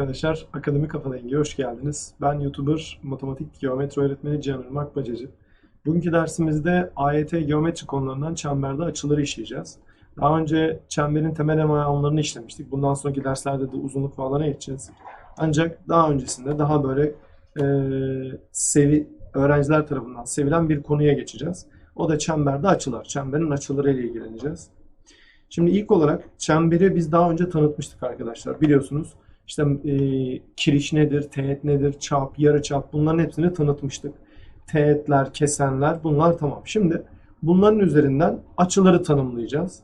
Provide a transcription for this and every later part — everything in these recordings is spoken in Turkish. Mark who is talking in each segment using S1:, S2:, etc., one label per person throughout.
S1: arkadaşlar. Akademi Kafa Dengi hoş geldiniz. Ben YouTuber, matematik geometri öğretmeni Cihan Irmak Bacacı. Bugünkü dersimizde AYT geometri konularından çemberde açıları işleyeceğiz. Daha önce çemberin temel alanlarını işlemiştik. Bundan sonraki derslerde de uzunluk ve alana geçeceğiz. Ancak daha öncesinde daha böyle e, sevi, öğrenciler tarafından sevilen bir konuya geçeceğiz. O da çemberde açılar. Çemberin açıları ile ilgileneceğiz. Şimdi ilk olarak çemberi biz daha önce tanıtmıştık arkadaşlar. Biliyorsunuz işte e, kiriş nedir, teğet nedir, çap, yarı çap bunların hepsini tanıtmıştık. Teğetler, kesenler bunlar tamam. Şimdi bunların üzerinden açıları tanımlayacağız.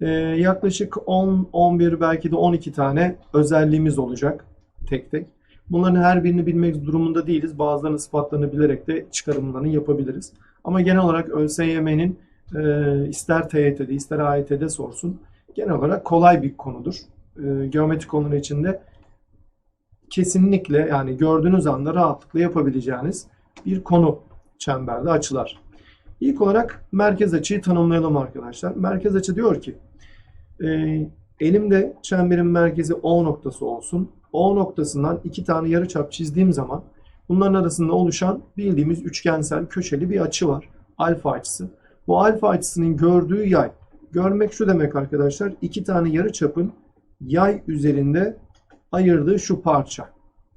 S1: E, yaklaşık 10, 11 belki de 12 tane özelliğimiz olacak tek tek. Bunların her birini bilmek durumunda değiliz. Bazılarının ispatlarını bilerek de çıkarımlarını yapabiliriz. Ama genel olarak ÖSYM'nin e, ister TYT'de ister AYT'de sorsun. Genel olarak kolay bir konudur. E, geometri konuları içinde kesinlikle yani gördüğünüz anda rahatlıkla yapabileceğiniz bir konu çemberde açılar. İlk olarak merkez açıyı tanımlayalım arkadaşlar. Merkez açı diyor ki e, elimde çemberin merkezi O noktası olsun. O noktasından iki tane yarıçap çizdiğim zaman bunların arasında oluşan bildiğimiz üçgensel köşeli bir açı var. Alfa açısı. Bu alfa açısının gördüğü yay. Görmek şu demek arkadaşlar. iki tane yarı çapın yay üzerinde ayırdığı şu parça.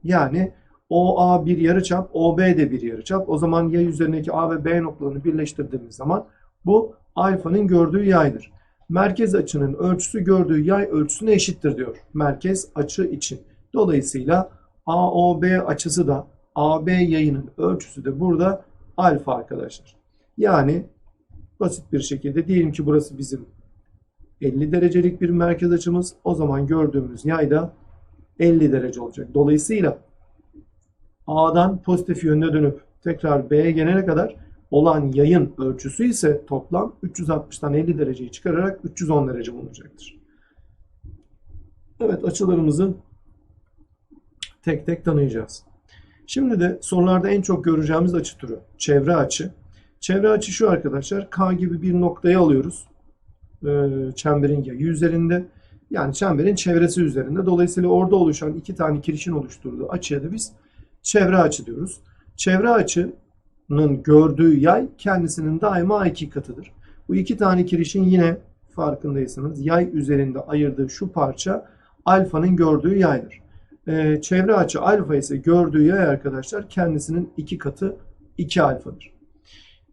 S1: Yani OA bir yarıçap, OB de bir yarıçap. O zaman yay üzerindeki A ve B noktalarını birleştirdiğimiz zaman bu alfanın gördüğü yaydır. Merkez açının ölçüsü gördüğü yay ölçüsüne eşittir diyor. Merkez açı için. Dolayısıyla AOB açısı da AB yayının ölçüsü de burada alfa arkadaşlar. Yani basit bir şekilde diyelim ki burası bizim 50 derecelik bir merkez açımız. O zaman gördüğümüz yay da 50 derece olacak. Dolayısıyla A'dan pozitif yönde dönüp tekrar B'ye gelene kadar olan yayın ölçüsü ise toplam 360'tan 50 dereceyi çıkararak 310 derece bulunacaktır. Evet açılarımızı tek tek tanıyacağız. Şimdi de sorularda en çok göreceğimiz açı türü çevre açı. Çevre açı şu arkadaşlar. K gibi bir noktayı alıyoruz. Ee, çemberin yayı üzerinde. Yani çemberin çevresi üzerinde. Dolayısıyla orada oluşan iki tane kirişin oluşturduğu açıya da biz çevre açı diyoruz. Çevre açının gördüğü yay kendisinin daima iki katıdır. Bu iki tane kirişin yine farkındaysanız yay üzerinde ayırdığı şu parça alfanın gördüğü yaydır. Ee, çevre açı alfa ise gördüğü yay arkadaşlar kendisinin iki katı 2 alfadır.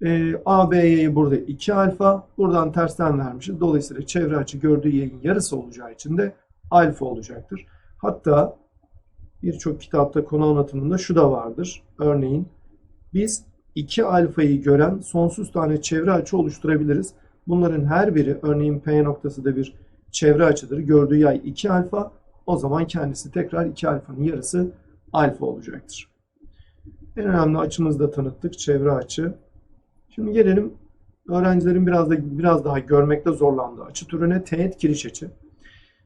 S1: E, AB'yi burada 2 alfa. Buradan tersten vermişiz. Dolayısıyla çevre açı gördüğü yayın yarısı olacağı için de alfa olacaktır. Hatta birçok kitapta konu anlatımında şu da vardır. Örneğin biz 2 alfayı gören sonsuz tane çevre açı oluşturabiliriz. Bunların her biri örneğin P noktası da bir çevre açıdır. Gördüğü yay 2 alfa. O zaman kendisi tekrar 2 alfanın yarısı alfa olacaktır. En önemli açımızı da tanıttık. Çevre açı. Şimdi gelelim öğrencilerin biraz da biraz daha görmekte zorlandığı açı türüne teğet kiriş açı.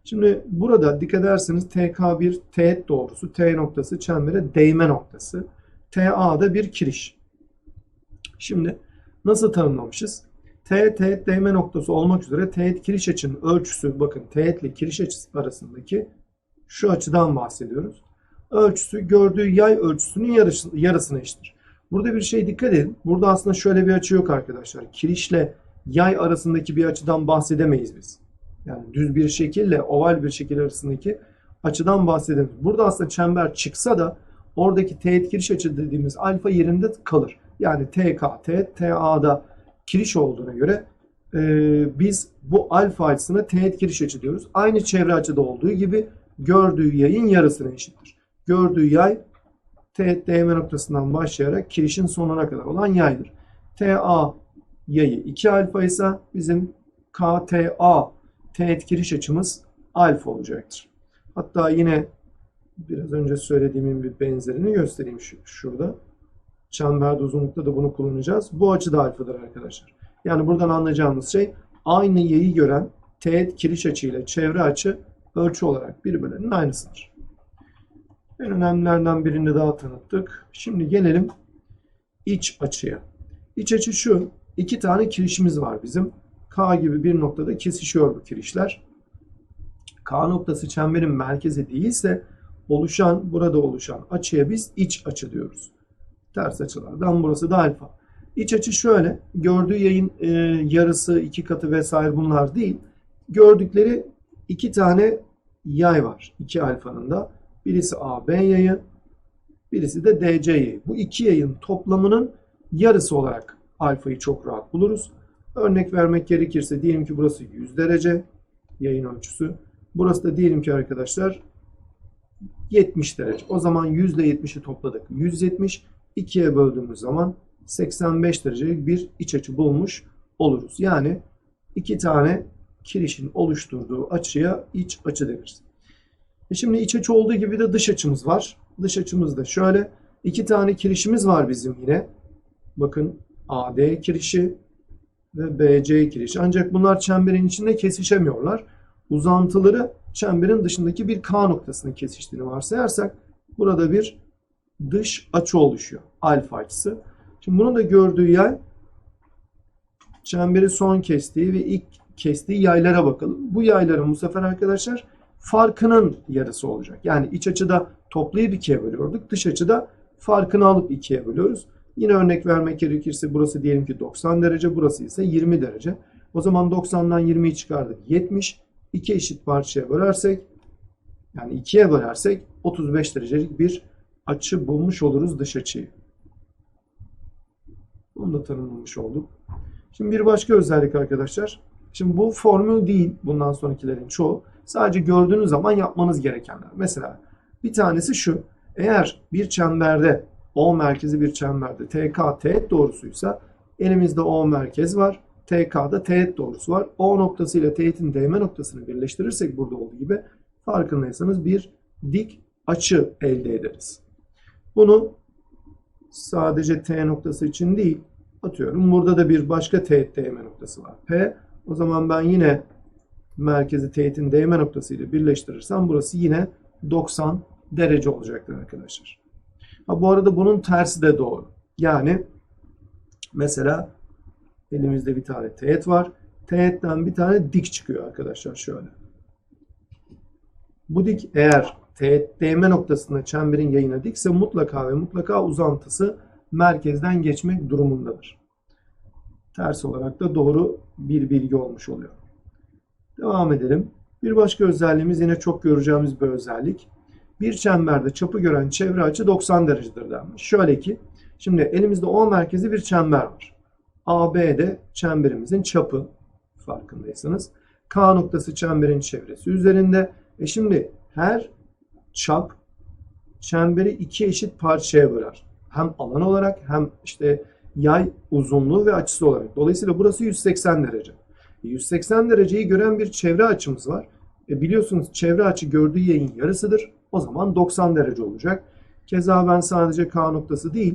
S1: Şimdi burada dikkat ederseniz TK1 teğet doğrusu T noktası çembere değme noktası. TA'da bir kiriş. Şimdi nasıl tanımlamışız? T teğet değme noktası olmak üzere teğet kiriş açının ölçüsü bakın teğet ile kiriş açısı arasındaki şu açıdan bahsediyoruz. Ölçüsü gördüğü yay ölçüsünün yarısı, yarısına eşittir. Burada bir şey dikkat edin. Burada aslında şöyle bir açı yok arkadaşlar. Kirişle yay arasındaki bir açıdan bahsedemeyiz biz. Yani düz bir şekille oval bir şekil arasındaki açıdan bahsedemeyiz. Burada aslında çember çıksa da oradaki teğet kiriş açı dediğimiz alfa yerinde kalır. Yani TK, teğet, TA'da kiriş olduğuna göre e, biz bu alfa açısına teğet kiriş açı diyoruz. Aynı çevre açıda olduğu gibi gördüğü yayın yarısına eşittir. Gördüğü yay teğet değme noktasından başlayarak kirişin sonuna kadar olan yaydır. TA yayı 2 alfa ise bizim KTA teğet kiriş açımız alfa olacaktır. Hatta yine biraz önce söylediğimin bir benzerini göstereyim şurada. Çemberde uzunlukta da bunu kullanacağız. Bu açı da alfadır arkadaşlar. Yani buradan anlayacağımız şey aynı yayı gören teğet kiriş açı ile çevre açı ölçü olarak birbirlerinin aynısıdır. En önemlilerden birini daha tanıttık. Şimdi gelelim iç açıya. İç açı şu. iki tane kirişimiz var bizim. K gibi bir noktada kesişiyor bu kirişler. K noktası çemberin merkezi değilse oluşan, burada oluşan açıya biz iç açı diyoruz. Ters açılardan burası da alfa. İç açı şöyle, gördüğü yayın e, yarısı, iki katı vesaire bunlar değil. Gördükleri iki tane yay var. iki alfanın da. Birisi AB yayı, birisi de DC yayı. Bu iki yayın toplamının yarısı olarak alfayı çok rahat buluruz. Örnek vermek gerekirse diyelim ki burası 100 derece yayın ölçüsü. Burası da diyelim ki arkadaşlar 70 derece. O zaman 100 ile 70'i topladık. 170 2'ye böldüğümüz zaman 85 derecelik bir iç açı bulmuş oluruz. Yani iki tane kirişin oluşturduğu açıya iç açı deriz. E şimdi iç açı olduğu gibi de dış açımız var. Dış açımız da şöyle. iki tane kirişimiz var bizim yine. Bakın AD kirişi ve BC kirişi. Ancak bunlar çemberin içinde kesişemiyorlar. Uzantıları çemberin dışındaki bir K noktasının kesiştiğini varsayarsak burada bir dış açı oluşuyor. Alfa açısı. Şimdi bunun da gördüğü yay çemberi son kestiği ve ilk kestiği yaylara bakalım. Bu yayların bu sefer arkadaşlar farkının yarısı olacak. Yani iç açıda toplayıp ikiye bölüyorduk. Dış açıda farkını alıp ikiye bölüyoruz. Yine örnek vermek gerekirse burası diyelim ki 90 derece, burası ise 20 derece. O zaman 90'dan 20'yi çıkardık. 70. İki eşit parçaya bölersek yani ikiye bölersek 35 derecelik bir açı bulmuş oluruz dış açıyı. Onu da tanımlamış olduk. Şimdi bir başka özellik arkadaşlar. Şimdi bu formül değil bundan sonrakilerin çoğu. Sadece gördüğünüz zaman yapmanız gerekenler. Mesela bir tanesi şu. Eğer bir çemberde O merkezi bir çemberde TK teğet doğrusuysa elimizde O merkez var. TK'da teğet doğrusu var. O noktası ile teğetin değme noktasını birleştirirsek burada olduğu gibi farkındaysanız bir dik açı elde ederiz. Bunu sadece T noktası için değil atıyorum. Burada da bir başka teğet değme noktası var. P. O zaman ben yine merkezi teğetin değme noktası ile birleştirirsem burası yine 90 derece olacaktır arkadaşlar. Ha, bu arada bunun tersi de doğru. Yani mesela elimizde bir tane teğet var. Teğetten bir tane dik çıkıyor arkadaşlar şöyle. Bu dik eğer teğet değme noktasında çemberin yayına dikse mutlaka ve mutlaka uzantısı merkezden geçmek durumundadır. Ters olarak da doğru bir bilgi olmuş oluyor. Devam edelim. Bir başka özelliğimiz yine çok göreceğimiz bir özellik. Bir çemberde çapı gören çevre açı 90 derecedir denmiş. Şöyle ki, şimdi elimizde O merkezi bir çember var. AB'de çemberimizin çapı farkındaysanız. K noktası çemberin çevresi üzerinde. E şimdi her çap çemberi iki eşit parçaya böler. Hem alan olarak hem işte yay uzunluğu ve açısı olarak. Dolayısıyla burası 180 derece. 180 e, dereceyi gören bir çevre açımız var. E biliyorsunuz çevre açı gördüğü yayın yarısıdır. O zaman 90 derece olacak. Keza ben sadece K noktası değil,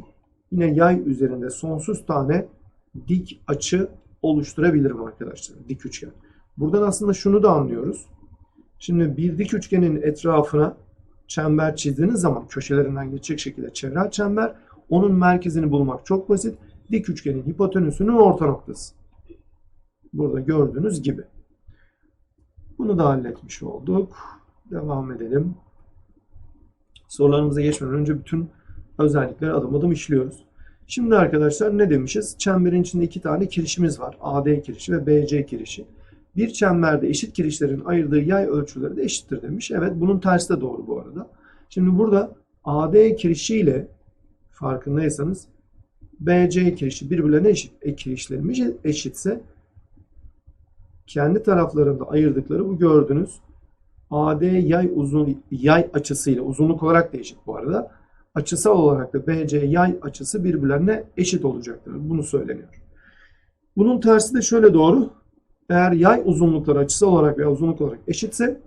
S1: yine yay üzerinde sonsuz tane dik açı oluşturabilirim arkadaşlar. Dik üçgen. Buradan aslında şunu da anlıyoruz. Şimdi bir dik üçgenin etrafına çember çizdiğiniz zaman köşelerinden geçecek şekilde çevre çember. Onun merkezini bulmak çok basit. Dik üçgenin hipotenüsünün orta noktası. Burada gördüğünüz gibi. Bunu da halletmiş olduk. Devam edelim. Sorularımıza geçmeden önce bütün özellikleri adım adım işliyoruz. Şimdi arkadaşlar ne demişiz? Çemberin içinde iki tane kirişimiz var. AD kirişi ve BC kirişi. Bir çemberde eşit kirişlerin ayırdığı yay ölçüleri de eşittir demiş. Evet bunun tersi de doğru bu arada. Şimdi burada AD kirişi ile farkındaysanız BC kirişi birbirlerine eşit. E kirişlerimiz eşitse kendi taraflarında ayırdıkları bu gördüğünüz AD yay uzun yay açısıyla uzunluk olarak da eşit bu arada. Açısal olarak da BC yay açısı birbirlerine eşit olacaktır. Bunu söyleniyor. Bunun tersi de şöyle doğru. Eğer yay uzunlukları açısal olarak veya uzunluk olarak eşitse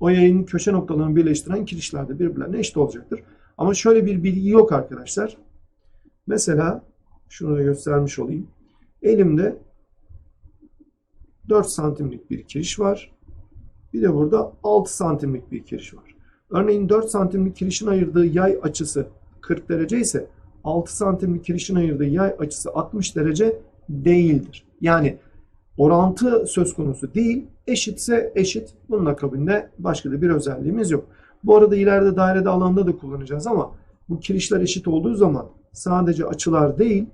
S1: o yayın köşe noktalarını birleştiren kirişler de birbirlerine eşit olacaktır. Ama şöyle bir bilgi yok arkadaşlar. Mesela şunu da göstermiş olayım. Elimde 4 santimlik bir kiriş var. Bir de burada 6 santimlik bir kiriş var. Örneğin 4 santimlik kirişin ayırdığı yay açısı 40 derece ise 6 santimlik kirişin ayırdığı yay açısı 60 derece değildir. Yani orantı söz konusu değil, eşitse eşit. Bunun akabinde başka da bir özelliğimiz yok. Bu arada ileride dairede alanda da kullanacağız ama bu kirişler eşit olduğu zaman sadece açılar değil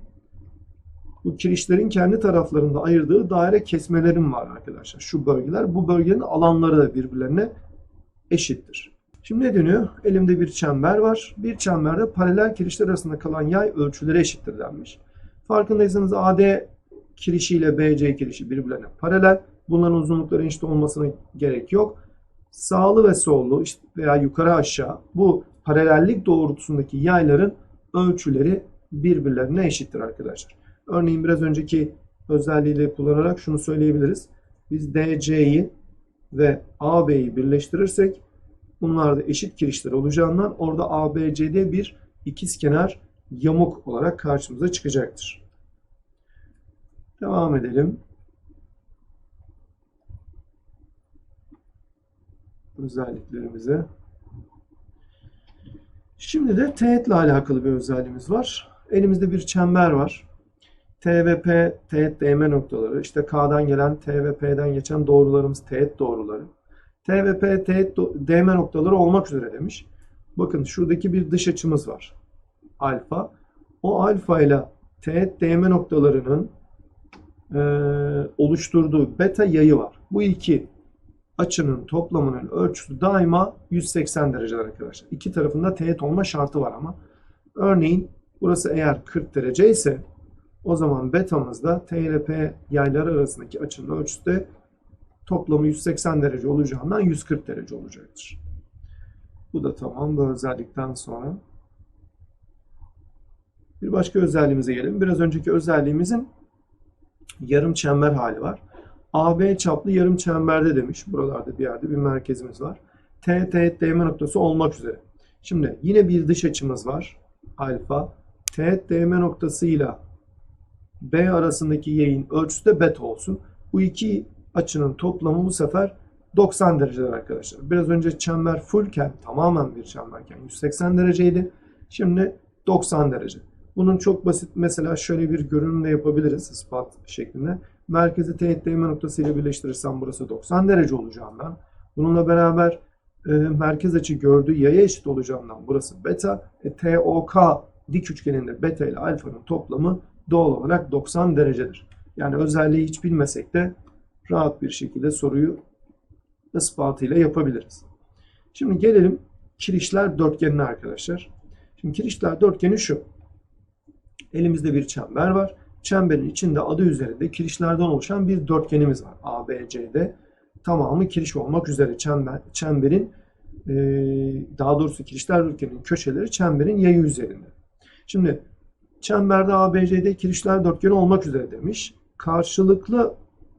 S1: bu kirişlerin kendi taraflarında ayırdığı daire kesmelerim var arkadaşlar. Şu bölgeler bu bölgenin alanları da birbirlerine eşittir. Şimdi ne deniyor? Elimde bir çember var. Bir çemberde paralel kirişler arasında kalan yay ölçüleri eşittir denmiş. Farkındaysanız AD kirişi ile BC kirişi birbirlerine paralel. Bunların uzunlukları eşit olmasına gerek yok. Sağlı ve sollu işte veya yukarı aşağı bu paralellik doğrultusundaki yayların ölçüleri birbirlerine eşittir arkadaşlar. Örneğin biraz önceki özelliğiyle kullanarak şunu söyleyebiliriz. Biz DC'yi ve AB'yi birleştirirsek bunlar da eşit kirişler olacağından orada ABCD bir ikizkenar yamuk olarak karşımıza çıkacaktır. Devam edelim. Özelliklerimize. Şimdi de teğet ile alakalı bir özelliğimiz var. Elimizde bir çember var. Teğet değme noktaları, işte K'dan gelen TVP'den geçen doğrularımız teğet doğruları. Teğet değme noktaları olmak üzere demiş. Bakın şuradaki bir dış açımız var. Alfa. O alfa ile teğet değme noktalarının e, oluşturduğu beta yayı var. Bu iki açının toplamının ölçüsü daima 180 dereceler arkadaşlar. İki tarafında teğet olma şartı var ama. Örneğin burası eğer 40 derece ise o zaman betamızda T ile P yayları arasındaki açının ölçüsü toplamı 180 derece olacağından 140 derece olacaktır. Bu da tamam bu özellikten sonra. Bir başka özelliğimize gelelim. Biraz önceki özelliğimizin yarım çember hali var. AB çaplı yarım çemberde demiş. Buralarda bir yerde bir merkezimiz var. T, değme noktası olmak üzere. Şimdi yine bir dış açımız var. Alfa. Teğet değme noktasıyla B arasındaki yayın ölçüsü de beta olsun. Bu iki açının toplamı bu sefer 90 dereceler arkadaşlar. Biraz önce çember fullken tamamen bir çemberken 180 dereceydi. Şimdi 90 derece. Bunun çok basit mesela şöyle bir görünümle yapabiliriz ispat şeklinde. Merkezi teğet değme noktası ile birleştirirsem burası 90 derece olacağından. Bununla beraber e, merkez açı gördüğü yaya eşit olacağından burası beta. E, TOK dik üçgeninde beta ile alfanın toplamı doğal olarak 90 derecedir. Yani özelliği hiç bilmesek de rahat bir şekilde soruyu ispatıyla yapabiliriz. Şimdi gelelim kirişler dörtgenine arkadaşlar. Şimdi kirişler dörtgeni şu. Elimizde bir çember var. Çemberin içinde adı üzerinde kirişlerden oluşan bir dörtgenimiz var. A, B, C'de tamamı kiriş olmak üzere çember, çemberin daha doğrusu kirişler dörtgeninin köşeleri çemberin yayı üzerinde. Şimdi çemberde ABCD kirişler dörtgeni olmak üzere demiş. Karşılıklı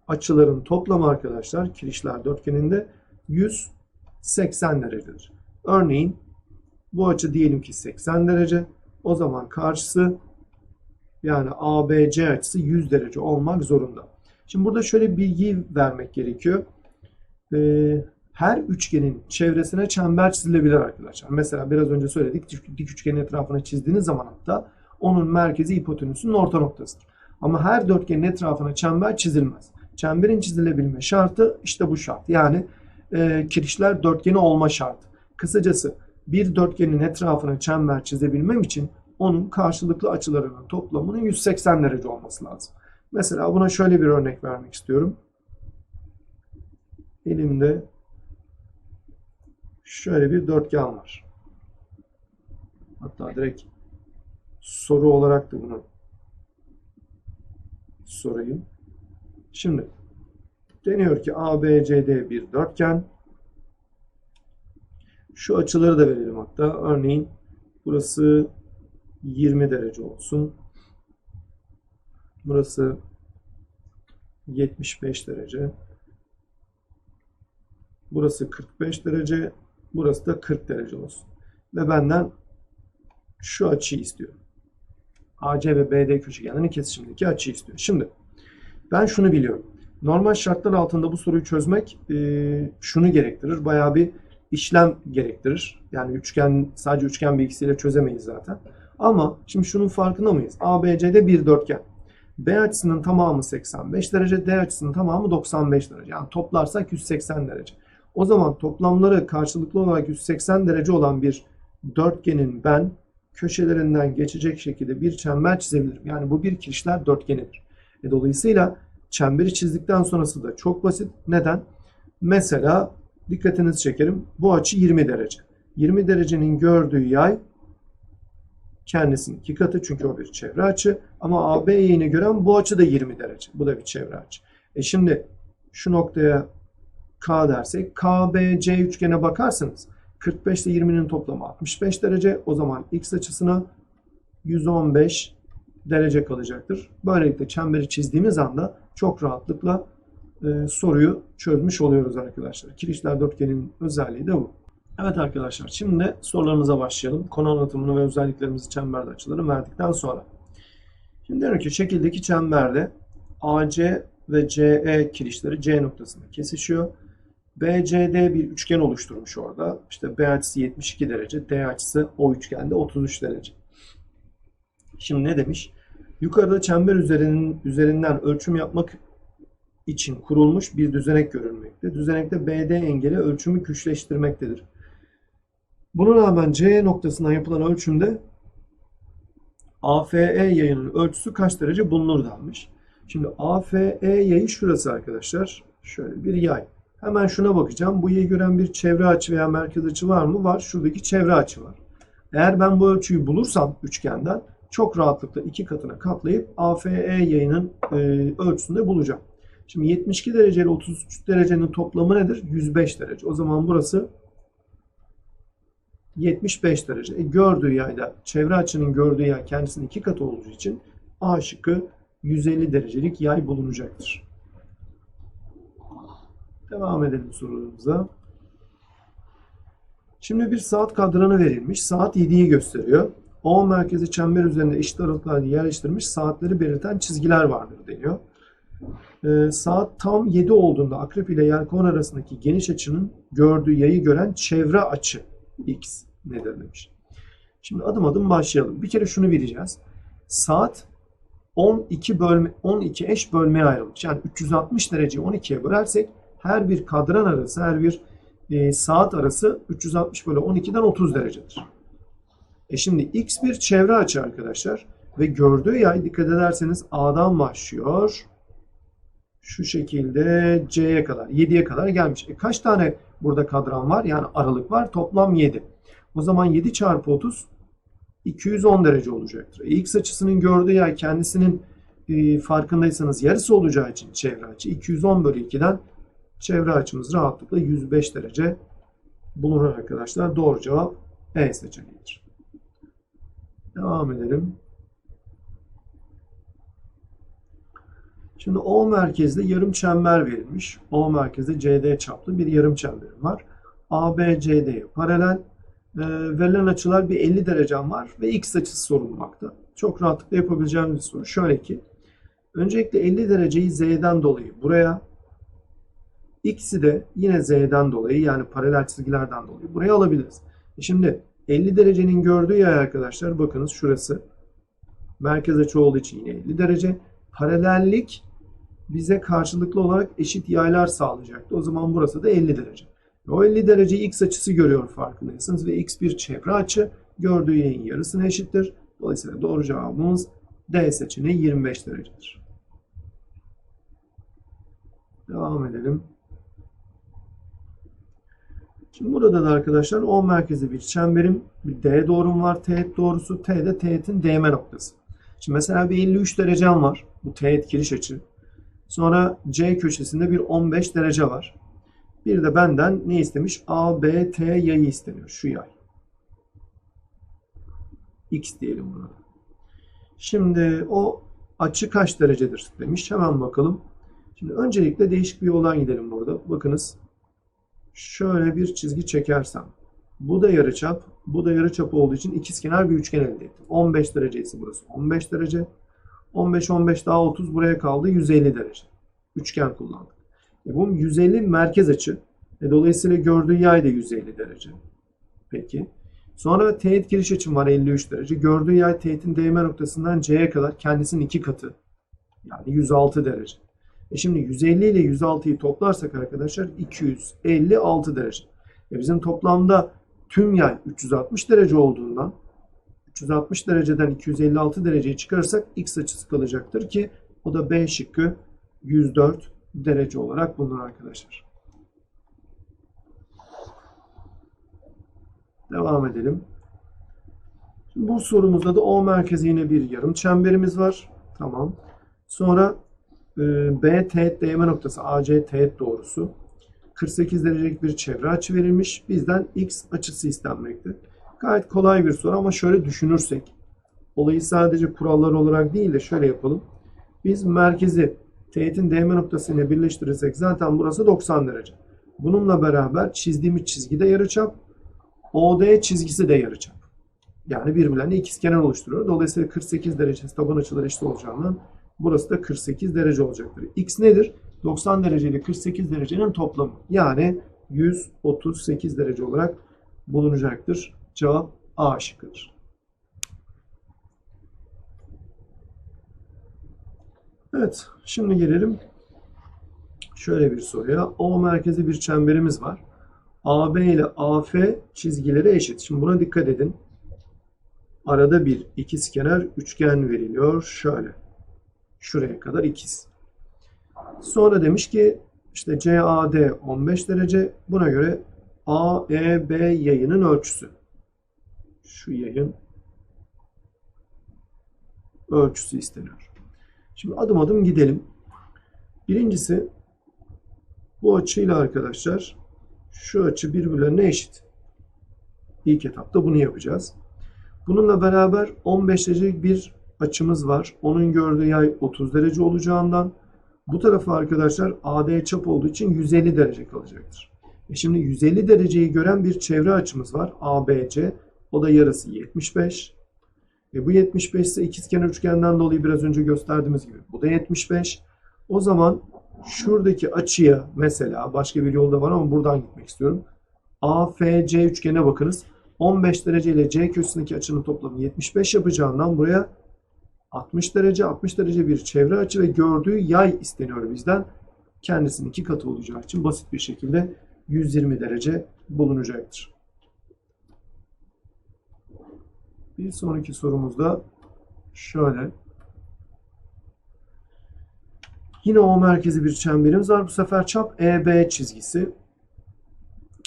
S1: açıların toplamı arkadaşlar kirişler dörtgeninde 180 derecedir. Örneğin bu açı diyelim ki 80 derece. O zaman karşısı yani ABC açısı 100 derece olmak zorunda. Şimdi burada şöyle bilgi vermek gerekiyor. Ee, her üçgenin çevresine çember çizilebilir arkadaşlar. Mesela biraz önce söyledik dik üçgenin etrafına çizdiğiniz zaman hatta onun merkezi hipotenüsünün orta noktasıdır. Ama her dörtgenin etrafına çember çizilmez. Çemberin çizilebilme şartı işte bu şart. Yani e, kirişler dörtgeni olma şartı. Kısacası bir dörtgenin etrafına çember çizebilmem için onun karşılıklı açılarının toplamının 180 derece olması lazım. Mesela buna şöyle bir örnek vermek istiyorum. Elimde şöyle bir dörtgen var. Hatta direkt soru olarak da bunu sorayım. Şimdi deniyor ki ABCD bir dörtgen. Şu açıları da verelim hatta. Örneğin burası 20 derece olsun. Burası 75 derece. Burası 45 derece. Burası da 40 derece olsun. Ve benden şu açıyı istiyor. AC ve BD köşegenlerin kesişimindeki açıyı istiyor. Şimdi ben şunu biliyorum. Normal şartlar altında bu soruyu çözmek e, şunu gerektirir. Bayağı bir işlem gerektirir. Yani üçgen sadece üçgen bilgisiyle çözemeyiz zaten. Ama şimdi şunun farkında mıyız? ABC'de bir dörtgen. B açısının tamamı 85 derece, D açısının tamamı 95 derece. Yani toplarsak 180 derece. O zaman toplamları karşılıklı olarak 180 derece olan bir dörtgenin ben köşelerinden geçecek şekilde bir çember çizebilirim. Yani bu bir kirişler dörtgenidir. E, dolayısıyla çemberi çizdikten sonrası da çok basit. Neden? Mesela dikkatinizi çekerim. Bu açı 20 derece. 20 derecenin gördüğü yay kendisinin iki katı çünkü o bir çevre açı. Ama AB yayını gören bu açı da 20 derece. Bu da bir çevre açı. E şimdi şu noktaya K dersek KBC üçgene bakarsanız 45 ile 20'nin toplamı 65 derece. O zaman X açısına 115 derece kalacaktır. Böylelikle çemberi çizdiğimiz anda çok rahatlıkla e, soruyu çözmüş oluyoruz arkadaşlar. Kirişler dörtgenin özelliği de bu. Evet arkadaşlar şimdi sorularımıza başlayalım. Konu anlatımını ve özelliklerimizi çemberde açıları verdikten sonra. Şimdi diyorum ki şekildeki çemberde AC ve CE kirişleri C noktasında kesişiyor. BCD bir üçgen oluşturmuş orada. İşte B açısı 72 derece, D açısı o üçgende 33 derece. Şimdi ne demiş? Yukarıda çember üzerinin, üzerinden ölçüm yapmak için kurulmuş bir düzenek görülmekte. Düzenekte BD engeli ölçümü güçleştirmektedir. Buna rağmen C noktasından yapılan ölçümde AFE yayının ölçüsü kaç derece bulunur denmiş. Şimdi AFE yayı şurası arkadaşlar. Şöyle bir yay. Hemen şuna bakacağım. Bu yayı gören bir çevre açı veya merkez açı var mı? Var. Şuradaki çevre açı var. Eğer ben bu ölçüyü bulursam üçgenden çok rahatlıkla iki katına katlayıp AFE yayının e, ölçüsünü de bulacağım. Şimdi 72 derece ile 33 derecenin toplamı nedir? 105 derece. O zaman burası 75 derece. E, gördüğü yayda çevre açının gördüğü yay kendisinin iki katı olduğu için A şıkkı 150 derecelik yay bulunacaktır. Devam edelim sorularımıza. Şimdi bir saat kadranı verilmiş. Saat 7'yi gösteriyor. O merkezi çember üzerinde eşit aralıklarla yerleştirilmiş saatleri belirten çizgiler vardır deniyor. Ee, saat tam 7 olduğunda akrep ile yelkovan arasındaki geniş açının gördüğü yayı gören çevre açı x nedir demiş. Şimdi adım adım başlayalım. Bir kere şunu bileceğiz. Saat 12 bölme 12 eş bölmeye ayrılmış. Yani 360 dereceyi 12'ye bölersek her bir kadran arası, her bir e, saat arası 360 bölü 12'den 30 derecedir. E şimdi x bir çevre açı arkadaşlar ve gördüğü yay dikkat ederseniz A'dan başlıyor. Şu şekilde C'ye kadar, 7'ye kadar gelmiş. E kaç tane burada kadran var? Yani aralık var. Toplam 7. O zaman 7 çarpı 30 210 derece olacaktır. E, x açısının gördüğü yay kendisinin e, farkındaysanız yarısı olacağı için çevre açı 210 bölü 2'den çevre açımız rahatlıkla 105 derece bulunur arkadaşlar. Doğru cevap E seçeneğidir. Devam edelim. Şimdi O merkezde yarım çember verilmiş. O merkezde CD çaplı bir yarım çemberim var. ABCD'ye paralel e, verilen açılar bir 50 derecem var ve x açısı sorulmakta. Çok rahatlıkla yapabileceğim bir soru. Şöyle ki öncelikle 50 dereceyi z'den dolayı buraya x'i de yine z'den dolayı yani paralel çizgilerden dolayı buraya alabiliriz. E şimdi 50 derecenin gördüğü yer arkadaşlar bakınız şurası. Merkez açı olduğu için yine 50 derece. Paralellik bize karşılıklı olarak eşit yaylar sağlayacaktı. O zaman burası da 50 derece. O 50 derece x açısı görüyor farkındaysanız ve x bir çevre açı gördüğü yayın yarısına eşittir. Dolayısıyla doğru cevabımız D seçeneği 25 derecedir. Devam edelim. Şimdi burada da arkadaşlar O merkezi bir çemberim, bir D doğrum var, teğet doğrusu, T de teğetin değme noktası. Şimdi mesela bir 53 derecem var. Bu teğet giriş açı. Sonra C köşesinde bir 15 derece var. Bir de benden ne istemiş? A, B, T yayı isteniyor. Şu yay. X diyelim buna. Şimdi o açı kaç derecedir demiş. Hemen bakalım. Şimdi öncelikle değişik bir yoldan gidelim burada. Bakınız. Şöyle bir çizgi çekersem. Bu da yarıçap. Bu da yarıçap olduğu için ikizkenar bir üçgen elde ettim. 15 derece burası 15 derece. 15, 15 daha 30 buraya kaldı. 150 derece. Üçgen kullandık. E bunun 150 merkez açı. E dolayısıyla gördüğü yay da 150 derece. Peki. Sonra teğet giriş açım var 53 derece. Gördüğü yay teğetin değme noktasından C'ye kadar kendisinin iki katı. Yani 106 derece. E şimdi 150 ile 106'yı toplarsak arkadaşlar 256 derece. E bizim toplamda tüm yay 360 derece olduğundan 360 dereceden 256 dereceyi çıkarırsak x açısı kalacaktır ki o da B şıkkı 104 derece olarak bulunur arkadaşlar. Devam edelim. Şimdi bu sorumuzda da O merkezi yine bir yarım çemberimiz var. Tamam. Sonra B teğet değme noktası AC teğet doğrusu. 48 derecelik bir çevre açı verilmiş. Bizden x açısı istenmekte. Gayet kolay bir soru ama şöyle düşünürsek. Olayı sadece kurallar olarak değil de şöyle yapalım. Biz merkezi teğetin değme noktasıyla birleştirirsek zaten burası 90 derece. Bununla beraber çizdiğimiz çizgide yarıçap, OD çizgisi de yarıçap. Yani birbirlerine ikizkenar oluşturuyor. Dolayısıyla 48 derece taban açıları eşit olacağından burası da 48 derece olacaktır. X nedir? 90 derece ile 48 derecenin toplamı. Yani 138 derece olarak bulunacaktır. Cevap A şıkkıdır. Evet, şimdi gelelim şöyle bir soruya. O merkezi bir çemberimiz var. AB ile AF çizgileri eşit. Şimdi buna dikkat edin. Arada bir ikizkenar üçgen veriliyor. Şöyle. Şuraya kadar ikiz. Sonra demiş ki işte CAD 15 derece. Buna göre AEB yayının ölçüsü. Şu yayın ölçüsü isteniyor. Şimdi adım adım gidelim. Birincisi bu açıyla arkadaşlar şu açı birbirlerine eşit. İlk etapta bunu yapacağız. Bununla beraber 15 derecelik bir açımız var. Onun gördüğü yay 30 derece olacağından bu tarafa arkadaşlar AD çap olduğu için 150 derece kalacaktır. E şimdi 150 dereceyi gören bir çevre açımız var. ABC. O da yarısı 75. E bu 75 ise ikizkenar üçgenden dolayı biraz önce gösterdiğimiz gibi. Bu da 75. O zaman şuradaki açıya mesela başka bir yolda var ama buradan gitmek istiyorum. AFC üçgene bakınız. 15 derece ile C köşesindeki açının toplamı 75 yapacağından buraya 60 derece 60 derece bir çevre açı ve gördüğü yay isteniyor bizden. Kendisinin iki katı olacağı için basit bir şekilde 120 derece bulunacaktır. Bir sonraki sorumuzda şöyle. Yine O merkezi bir çemberimiz var. Bu sefer çap EB çizgisi.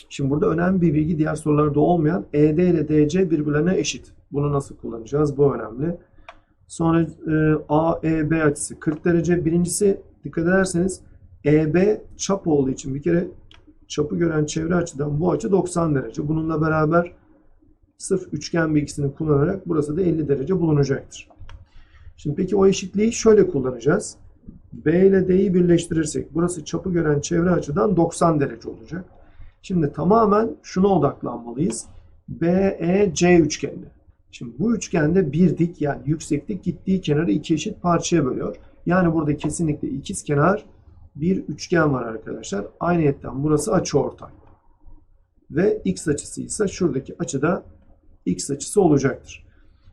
S1: Şimdi burada önemli bir bilgi diğer sorularda olmayan ED ile DC birbirlerine eşit. Bunu nasıl kullanacağız? Bu önemli. Sonra e, AEB açısı 40 derece. Birincisi dikkat ederseniz EB çap olduğu için bir kere çapı gören çevre açıdan bu açı 90 derece. Bununla beraber sırf üçgen bilgisini kullanarak burası da 50 derece bulunacaktır. Şimdi peki o eşitliği şöyle kullanacağız. B ile D'yi birleştirirsek burası çapı gören çevre açıdan 90 derece olacak. Şimdi tamamen şuna odaklanmalıyız. BEC üçgenine. Şimdi bu üçgende bir dik yani yükseklik gittiği kenarı iki eşit parçaya bölüyor. Yani burada kesinlikle ikiz kenar bir üçgen var arkadaşlar. Ayniyetten burası açıortay. Ve x açısı ise şuradaki açıda x açısı olacaktır.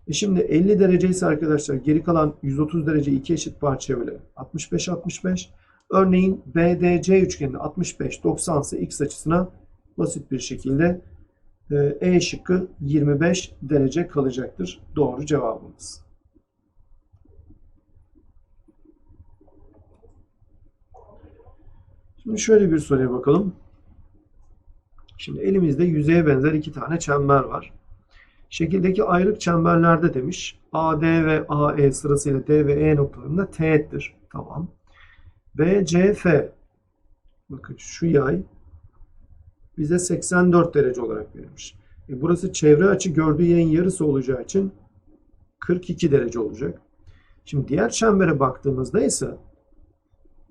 S1: E şimdi 50 derece ise arkadaşlar geri kalan 130 derece iki eşit parçaya bölelim. 65 65. Örneğin BDC üçgeninde 65 90 ise x açısına basit bir şekilde E şıkkı 25 derece kalacaktır. Doğru cevabımız. Şimdi şöyle bir soruya bakalım. Şimdi elimizde yüzeye benzer iki tane çember var. Şekildeki ayrık çemberlerde demiş AD ve AE sırasıyla D ve E noktalarında teğettir. Tamam. BCF bakın şu yay bize 84 derece olarak verilmiş. E burası çevre açı gördüğü yayın yarısı olacağı için 42 derece olacak. Şimdi diğer çembere baktığımızda ise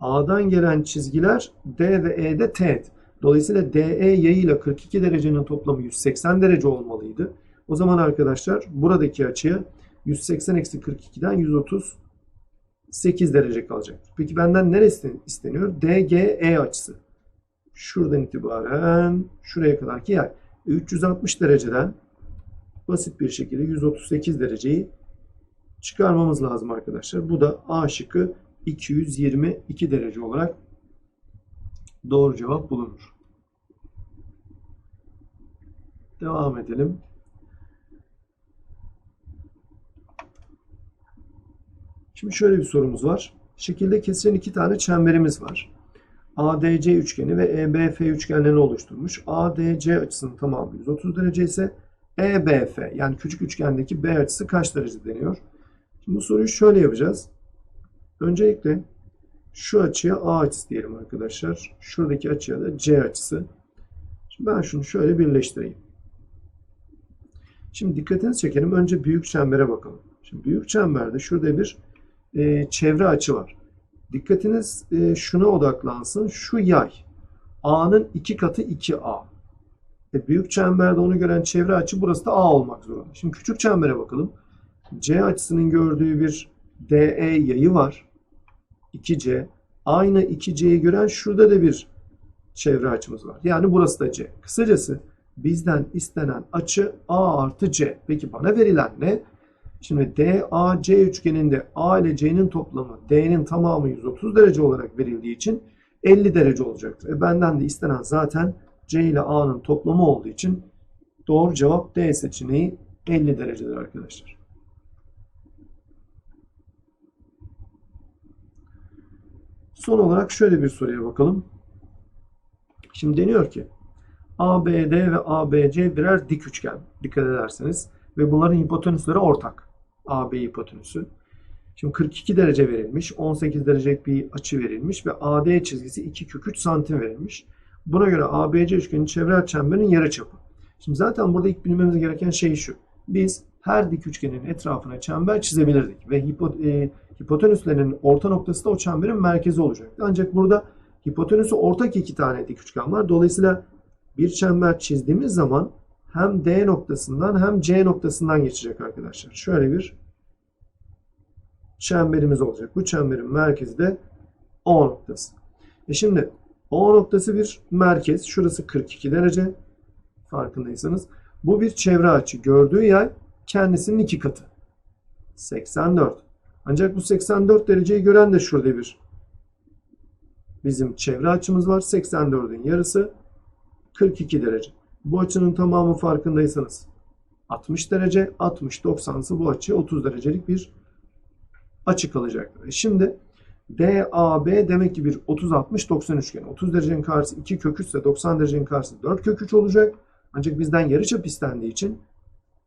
S1: A'dan gelen çizgiler D ve E'de teğet. Dolayısıyla DE yayıyla 42 derecenin toplamı 180 derece olmalıydı. O zaman arkadaşlar buradaki açıya 180 eksi 42'den 138 derece kalacak. Peki benden neresi isteniyor? DGE açısı. Şuradan itibaren şuraya kadar ki yay. 360 dereceden basit bir şekilde 138 dereceyi çıkarmamız lazım arkadaşlar. Bu da A şıkkı 222 derece olarak doğru cevap bulunur. Devam edelim. Şimdi şöyle bir sorumuz var. Şekilde kesilen iki tane çemberimiz var. ADC üçgeni ve EBF üçgenlerini oluşturmuş. ADC açısının tamamı 130 derece ise EBF yani küçük üçgendeki B açısı kaç derece deniyor? Şimdi bu soruyu şöyle yapacağız. Öncelikle şu açıya A açısı diyelim arkadaşlar. Şuradaki açıya da C açısı. Şimdi ben şunu şöyle birleştireyim. Şimdi dikkatinizi çekelim. Önce büyük çembere bakalım. Şimdi büyük çemberde şurada bir e, çevre açı var. Dikkatiniz e, şuna odaklansın. Şu yay. A'nın iki katı 2A. E, büyük çemberde onu gören çevre açı burası da A olmak zorunda. Şimdi küçük çembere bakalım. C açısının gördüğü bir DE yayı var. 2C. Aynı 2C'yi gören şurada da bir çevre açımız var. Yani burası da C. Kısacası bizden istenen açı A artı C. Peki bana verilen ne? Şimdi DAC üçgeninde A ile C'nin toplamı D'nin tamamı 130 derece olarak verildiği için 50 derece olacaktır. E benden de istenen zaten C ile A'nın toplamı olduğu için doğru cevap D seçeneği 50 derecedir arkadaşlar. Son olarak şöyle bir soruya bakalım. Şimdi deniyor ki ABD ve ABC birer dik üçgen. Dikkat ederseniz. Ve bunların hipotenüsleri ortak. AB hipotenüsü. Şimdi 42 derece verilmiş. 18 derecelik bir açı verilmiş. Ve AD çizgisi 2 kök 3 santim verilmiş. Buna göre ABC üçgenin çevre çemberinin yarıçapı. Şimdi zaten burada ilk bilmemiz gereken şey şu. Biz her dik üçgenin etrafına çember çizebilirdik. Ve hipo, e, hipotenüslerinin orta noktası da o çemberin merkezi olacaktı. Ancak burada hipotenüsü ortak iki tane dik üçgen var. Dolayısıyla bir çember çizdiğimiz zaman hem D noktasından hem C noktasından geçecek arkadaşlar. Şöyle bir çemberimiz olacak. Bu çemberin merkezi de O noktası. E şimdi O noktası bir merkez. Şurası 42 derece. Farkındaysanız. Bu bir çevre açı. Gördüğü yer kendisinin iki katı. 84. Ancak bu 84 dereceyi gören de şurada bir bizim çevre açımız var. 84'ün yarısı 42 derece. Bu açının tamamı farkındaysanız 60 derece, 60 90'sı bu açı 30 derecelik bir açı kalacaktır. E Şimdi DAB demek ki bir 30 60 90 üçgen. 30 derecenin karşısı 2 kök 3 ise 90 derecenin karşısı 4 kök 3 olacak. Ancak bizden yarıçap istendiği için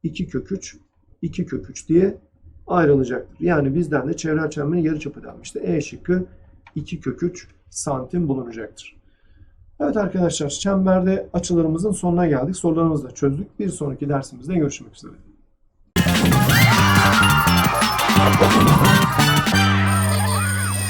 S1: 2 kök 3 2 kök 3 diye ayrılacaktır. Yani bizden de çevre çemberin yarıçapı denmişti. E şıkkı 2 kök 3 santim bulunacaktır. Evet arkadaşlar çemberde açılarımızın sonuna geldik. Sorularımızı da çözdük. Bir sonraki dersimizde görüşmek üzere.